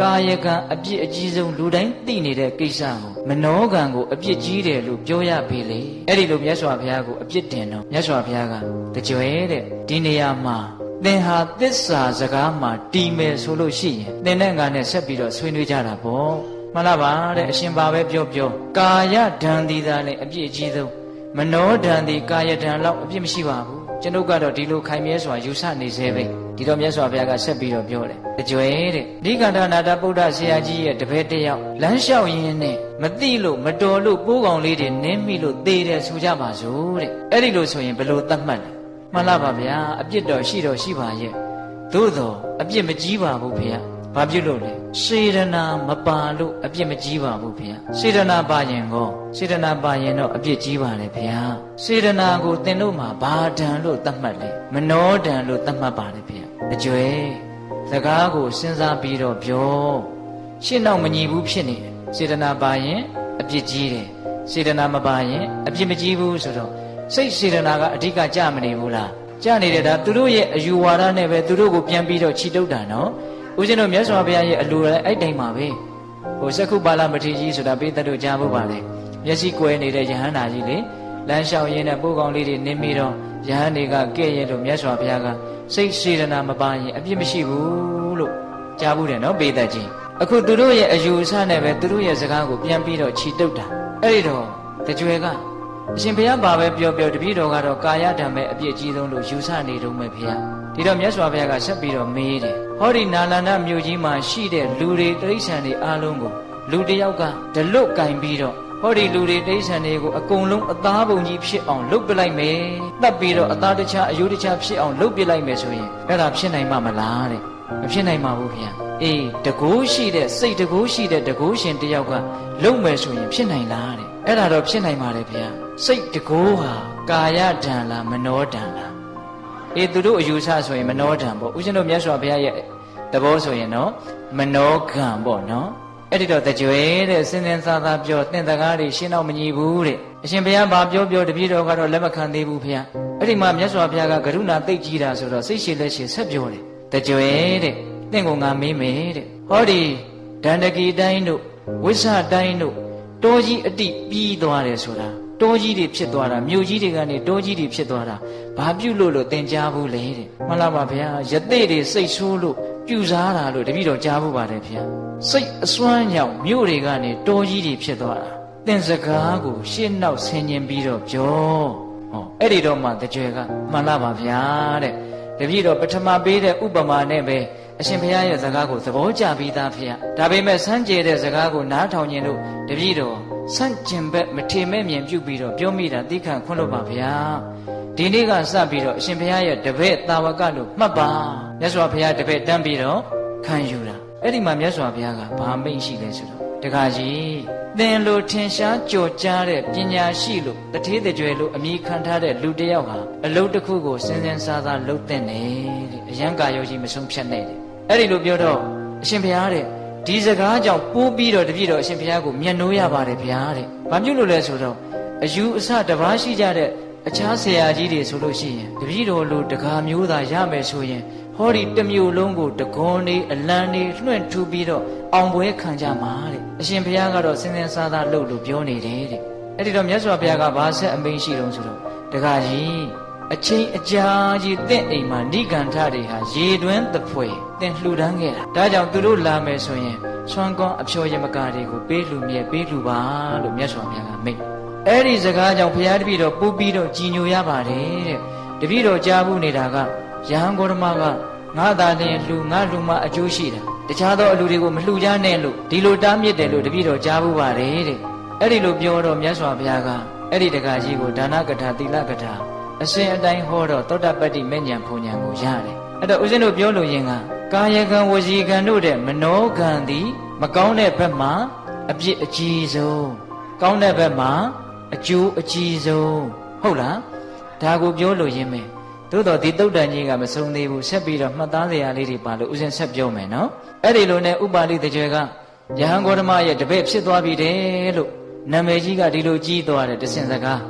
ကာယကံအပြစ်အကြီးဆုံးလူတိုင်းသိနေတဲ့ကိစ္စကိုမနောကံကိုအပြစ်ကြီးတယ်လို့ပြောရပေလေအဲ့ဒီလိုမြတ်စွာဘုရားကိုအပြစ်တင်တော့မြတ်စွာဘုရားကတကြွယ်တဲ့ဒီနေရာမှာသင်ဟာသစ္စာစကားမှာတီးမယ်ဆိုလို့ရှိရင်သင်နဲ့ငါနဲ့ဆက်ပြီးတော့ဆွေးနွေးကြတာပေါ့မှန်လားပါတဲ့အရှင်ဘာပဲပြောပြောကာယဒံဒီသာနဲ့အပြစ်အကြီးဆုံးမနောဒံဒီကာယဒံလောက်အပြစ်မရှိပါဘူးကျွန်ုပ်ကတော့ဒီလိုခိုင်မြဲစွာယူဆနေသေးပဲ ဒီတော့မြတ်စွာဘုရားကဆက်ပြီးတော့ပြောတယ်တကြွယ်တဲ့ဒီကန္တနာတဗုဒ္ဓဆရာကြီးရဲ့တပည့်တစ်ယောက်လမ်းလျှောက်ရင်းနဲ့မသိလို့မတော်လို့ပိုးကောင်လေးတွေနင်းမိလို့သေတယ်ဆိုကြပါစို့တဲ့အဲ့ဒီလိုဆိုရင်ဘယ်လိုသတ်မှတ်လဲမှန်လားပါဗျာအပြစ်တော်ရှိတော်ရှိပါရဲ့သို့တော်အပြစ်မကြီးပါဘူးဖေ။ ဘာဖြစ်လို့လဲစေရနာမပါလို့အပြစ်မကြီးပါဘူးဖေ။စေရနာပါရင်ကောစေရနာပါရင်တော့အပြစ်ကြီးပါတယ်ဖေ။စေရနာကိုသင်တို့မှာဘာဒံလို့သတ်မှတ်လဲမနောဒံလို့သတ်မှတ်ပါတယ်ဖေ။အကျွဲစကားကိုစဉ်းစားပြီးတော့ပြောရှင်းတော့မညီဘူးဖြစ်နေတယ်စေတနာပါရင်အပြစ်ကြီးတယ်စေတနာမပါရင်အပြစ်မကြီးဘူးဆိုတော့စိတ်စေတနာကအဓိကကြမနေဘူးလားကြနေတဲ့ဒါသူတို့ရဲ့အယူဝါဒနဲ့ပဲသူတို့ကိုပြန်ပြီးတော့ခြိတုပ်တာနော် ဦးဇင်းတို့မြတ်စွာဘုရားရဲ့အလိုလည်းအဲ့တိုင်းပါပဲဟိုစက္ခုပါဠမထေရကြီးဆိုတာပိသက်တို့ကြားဖို့ပါလေမျက်စိကွဲနေတဲ့ယဟန္တာကြီးလေလမ်းလျှောက်ရင်းနဲ့ပိုးကောင်လေးတွေနင်းပြီးတော့ယဟန်တွေကကဲ့ရဲ့လို့မြတ်စွာဘုရားကစိတ်စေတနာမပါရင်အပြစ်မရှိဘူးလို့ကြားဘူးတယ်နော်ပိသက်ကြီးအခုသူတို့ရဲ့အယူအဆနဲ့ပဲသူတို့ရဲ့စကားကိုပြန်ပြီးတော့ခြိတုပ်တာအဲ့ဒီတော့တကြွယ်ကအရှင်ဘုရားပါပဲပြောပြောတပည့်တော်ကတော့ကာယဓမ္မအပြစ်ကြီးဆုံးလို့ယူဆနေတုံးပဲဘုရား ဒီတော့မြတ်စွာဘုရားကဆက်ပြီးတော့မေးတယ်ဟောဒီနာလန္ဒမြို့ကြီးမှာရှိတဲ့လူတွေတိရစ္ဆာန်တွေအားလုံးကိုလူတယောက်ကဒလွတ်ကင်ပြီးတော့ဟောဒီလူတွေတိရစ္ဆာန်တွေကိုအကုန်လုံးအသားပုံကြီးဖြစ်အောင်လုပ်ပလိုက်မယ်တတ်ပြီးတော့အသားတခြားအယိုးတခြားဖြစ်အောင်လုပ်ပလိုက်မယ်ဆိုရင်အဲ့ဒါဖြစ်နိုင်မှာမလားတဲ့မဖြစ်နိုင်ပါဘူးဗျာအေးတကိုးရှိတဲ့စိတ်တကိုးရှိတဲ့တကိုးရှင်တယောက်ကလုံမယ်ဆိုရင်ဖြစ်နိုင်လားတဲ့အဲ့ဒါတော့ဖြစ်နိုင်ပါတယ်ဗျာစိတ်တကိုးဟာကာယဒံလားမနောဒံလား အေးသူတို့အယူဆဆိုရင်မနောဒံပေါ့ဦးဇင်းတို့မြတ်စွာဘုရားရဲ့သဘောဆိုရင်နော်မနောကံပေါ့နော်အဲ့ဒီတော့တကြွယ်တဲ့စင်စင်စားစားပြောတင့်တကားတွေရှင်းတော့မညီဘူးတဲ့အရှင်ဘုရားဘာပြောပြောတပည့်တော်ကတော့လက်မခံသေးဘူးဘုရားအဲ့ဒီမှာမြတ်စွာဘုရားကကရုဏာသိတ်ကြီးတာဆိုတော့စိတ်ရှိလက်ရှိဆက်ပြောတယ်တကြွယ်တဲ့တင့်ကငါမေးမယ်တဲ့ဟောဒီဒန္တကီတိုင်းတို့ဝိဆတိုင်းတို့တောကြီးအတိပြီးသွားတယ်ဆိုတာ တောကြီးတွေဖြစ်သွားတာမြို့ကြီးတွေကနေတောကြီးတွေဖြစ်သွားတာဘာပြုလို့လို့သင်ကြားဘူးလေတဲ့မှန်လားပါဗျာယသိတွေစိတ်ဆိုးလို့ပြူစားတာလို့တပည့်တော်ကြားဖို့ပါတယ်ဗျာစိတ်အစွမ်းကြောင့်မြို့တွေကနေတောကြီးတွေဖြစ်သွားတာသင်စကားကိုရှင်းနောက်ဆင်ញင်ပြီးတော့ပြောဟောအဲ့ဒီတော့မှတကြွယ်ကမှန်လားပါဗျာတဲ့တပည့်တော်ပထမပေးတဲ့ဥပမာနဲ့ပဲအရှင်ဘုရားရဲ့စကားကိုသဘောကျပြီးသားဖေ။ဒါပေမဲ့စမ်းကြဲတဲ့စကားကိုနားထောင်ခြင်းလို့တပည့်တော် စန့်ကျင်ဘက်မထေမဲ့မြင်ပြုပြီးတော့ပြောမိတာသိခံခွင့်လို့ပါဗျာ။ဒီနေ့ကစပြီးတော့အရှင်ဘုရားရဲ့တပည့်တာဝကလို့မှတ်ပါ။မြတ်စွာဘုရားတပည့်တန်းပြီးတော့ခံယူတာ။အဲ့ဒီမှာမြတ်စွာဘုရားကဘာမိန့်ရှိလဲဆိုတော့တခါကြီးသင်လိုထင်ရှားကြော်ကြားတဲ့ပညာရှိလို့တထေးတကြွယ်လို့အမိခံထားတဲ့လူတစ်ယောက်ဟာအလုတ်တစ်ခုကိုစဉ်းစဉ်စားစားလှုပ်တဲ့နဲ့တဲ့အယံကာယောကြီးမဆုံးဖြတ်နဲ့တဲ့အဲ့ဒီလိုပြောတော့အရှင်ဘုရားတဲ့ ဒီစကားကြောင့်ပိုးပြီးတော့တပြည့်တော့အရှင်ဘုရားကိုမျက်နှိုးရပါတယ်ဗျာတဲ့။ဘာဖြစ်လို့လဲဆိုတော့အယူအဆတပါးရှိကြတဲ့အခြားဆရာကြီးတွေဆိုလို့ရှိရင်တပြည့်တော်လိုတကားမျိုးသာရမယ်ဆိုရင်ဟောဒီတစ်မျိုးလုံးကိုတကွန်နေအလံနေလွှင့်ထူပြီးတော့အောင်ပွဲခံကြမှာတဲ့အရှင်ဘုရားကတော့စင်စင်စားစားလှုပ်လို့ပြောနေတယ်တဲ့အဲ့ဒီတော့မြတ်စွာဘုရားကဘာဆက်အမိန်ရှိတုံးဆိုတော့တကားကြီး အချိန်အကြာကြီးတင့်အိမ်မှာဏိကန္ထတွေဟာရေတွင်းသဖွယ်တင်လှူဒန်းခဲ့တာဒါကြောင့်သူတို့လာမယ်ဆိုရင်ဆွမ်းကွန်အဖျော်ယမကာတွေကိုပေးလှူမြဲပေးလှူပါလို့မြတ်စွာဘုရားကမိန့်အဲ့ဒီစကားကြောင့်ဘုရားတပည့်တော်ပူပြီးတော့ကြည်ညိုရပါတယ်တဲ့တပည့်တော်ကြားဘူးနေတာကယဟန်ဂေါရမကငါသာလျှင်လှူငါလှူမှအကျိုးရှိတာတခြားသောအလူတွေကိုမလှူကြနဲ့လို့ဒီလိုတားမြစ်တယ်လို့တပည့်တော်ကြားဘူးပါတယ်တဲ့အဲ့ဒီလိုပြောတော့မြတ်စွာဘုရားကအဲ့ဒီတက္ကကြီးကိုဒါနကထာသီလကထာ အစဉ်အတိုင်းဟောတော့သောတပတ္တိမေညာဘုံညာကိုရတယ်အဲ့တော့ဦးဇင်းတို့ပြောလို့ရင်ကကာယကံဝစီကံတို့တဲ့မနောကံသည်မကောင်းတဲ့ဘက်မှာအပြစ်အကြီးဆုံးကောင်းတဲ့ဘက်မှာအကျိုးအကြီးဆုံးဟုတ်လားဒါကိုပြောလို့ရင်မယ်သို့တော့ဒီတုတ်တန်ကြီးကမဆုံးသေးဘူးဆက်ပြီးတော့မှတ်သားစရာလေးတွေပါလို့ဦးဇင်းဆက်ပြောမယ်နော်အဲ့ဒီလိုနဲ့ဥပါလိတကြွယ်ကယဟန်ဂေါတမရဲ့တပည့်ဖြစ်သွားပြီတဲ့လို့နာမည်ကြီးကဒီလိုကြီးသွားတယ်တစင်စကား